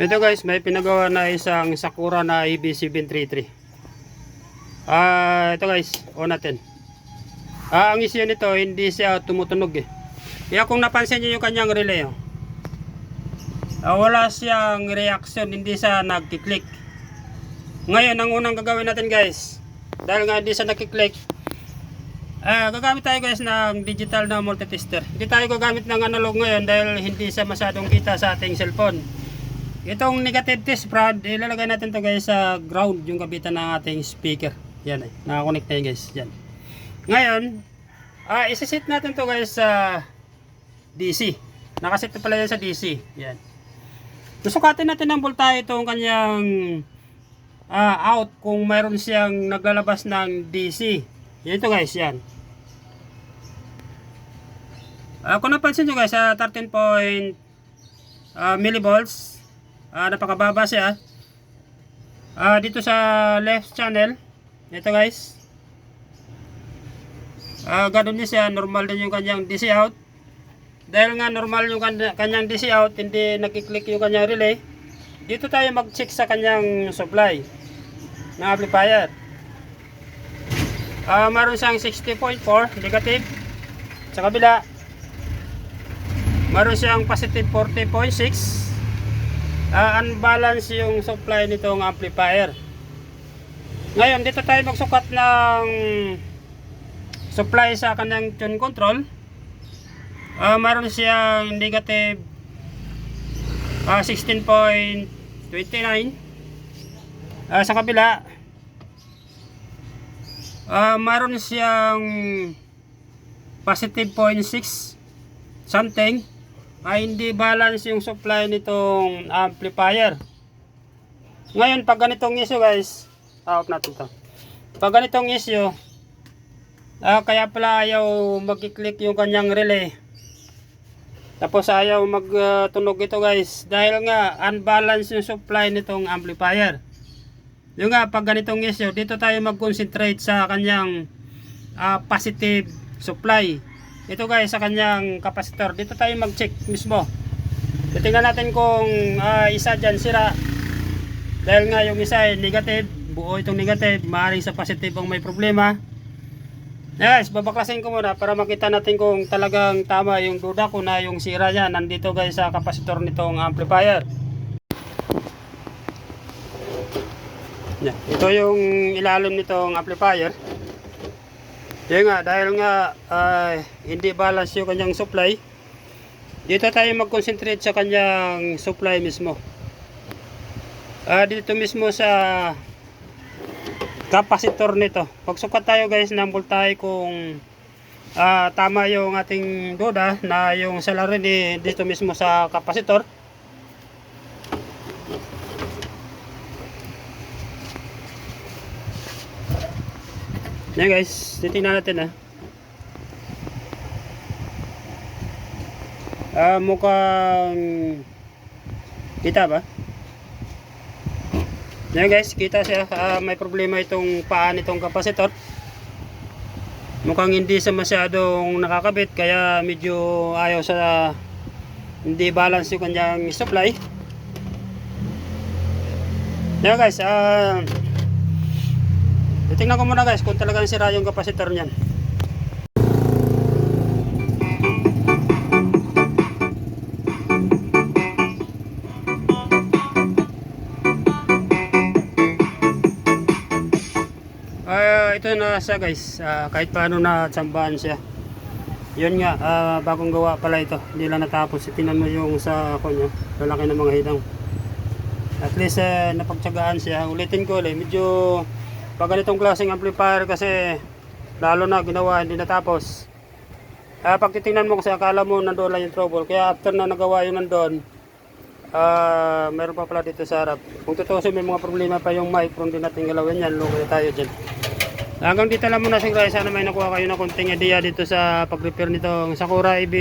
Ito guys, may pinagawa na isang Sakura na EB733. Ah, ito guys, on natin. Ah, ang issue nito, hindi siya tumutunog eh. Kaya kung napansin niyo yung kanyang relay, oh. Ah, wala siyang reaction, hindi siya nagkiklik. Ngayon, ang unang gagawin natin guys, dahil nga hindi siya nagkiklik, ah, gagamit tayo guys ng digital na multitester. Hindi tayo gagamit ng analog ngayon dahil hindi siya masyadong kita sa ating cellphone. Itong negative test prod, ilalagay natin to guys sa ground, yung kabitan ng ating speaker. Yan eh, nakakonect na yun guys. Yan. Ngayon, ah isisit natin to guys sa DC. Nakaset na pala yan sa DC. Yan. Susukatin natin ng voltahe itong kanyang ah, out kung mayroon siyang naglalabas ng DC. Yan ito guys, yan. Ah, kung napansin nyo guys, sa 13 point ah, millivolts, ah, napakababa siya. Ah, dito sa left channel, ito guys. Ah, ganun din siya, normal din yung kanyang DC out. Dahil nga normal yung kanya- kanyang DC out, hindi nakiklik yung kanyang relay. Dito tayo mag-check sa kanyang supply ng amplifier. Ah, meron siyang 60.4 negative. Sa kabila, meron siyang positive 40.6. Ah, unbalance yung supply nitong amplifier. Ngayon, dito tayo magsukat ng supply sa kanyang tune control. Ah, meron siyang negative ah, 16.29. Ah, sa kabila, ah, meron siyang positive 0.6 something. Ah, hindi balance yung supply nitong amplifier. Ngayon, pag ganitong issue guys, off natin to. Pag ganitong issue, ah, kaya pala ayaw mag-click yung kanyang relay. Tapos ayaw magtunog ito guys dahil nga unbalance yung supply nitong amplifier. Yung nga pag ganitong issue, dito tayo mag-concentrate sa kanyang ah, positive supply. Ito guys sa kanyang capacitor. Dito tayo mag-check mismo. Titingnan natin kung ah, isa dyan sira. Dahil nga yung isa ay negative, buo itong negative, maaaring sa positive ang may problema. Guys, babaklasin ko muna para makita natin kung talagang tama yung duda ko na yung sira niya. Nandito guys sa kapasitor nitong amplifier. Yan. Ito yung ilalim nitong amplifier. Yan nga, dahil nga ay hindi balance yung kanyang supply. Dito tayo mag-concentrate sa kanyang supply mismo. Ah, dito mismo sa kapasitor nito. Pagsukat tayo guys ng voltahe kung ah, tama yung ating duda na yung salary ni dito mismo sa kapasitor. Yan guys, titingnan natin ah. Ah, mukhang kita ba? Yan guys, kita siya ah, may problema itong paa nitong kapasitor. Mukhang hindi siya masyadong nakakabit kaya medyo ayaw sa hindi balance yung kanyang supply. Yan guys, ah titingnan ko muna guys kung talagang sira yung kapasitor niyan. Ah, ito na siya guys. Ah, kahit paano na tsambahan siya. Yun nga, ah, bagong gawa pala ito. Hindi lang natapos. Tingnan mo yung sa ako niya. Lalaki ng mga hidang. At least eh, napagtsagaan siya. Ulitin ko ulit. Medyo pag ganitong klaseng amplifier kasi lalo na ginawa hindi natapos. Ah, pag titingnan mo kasi akala mo nandoon lang yung trouble. Kaya after na nagawa yun nandoon, ah, meron pa pala dito sa harap. Kung tutusin may mga problema pa yung mic, kung di natin galawin yan, lungay tayo dyan. Hanggang dito lang muna siguro. Sana may nakuha kayo na konting idea dito sa pag-repair nitong Sakura EB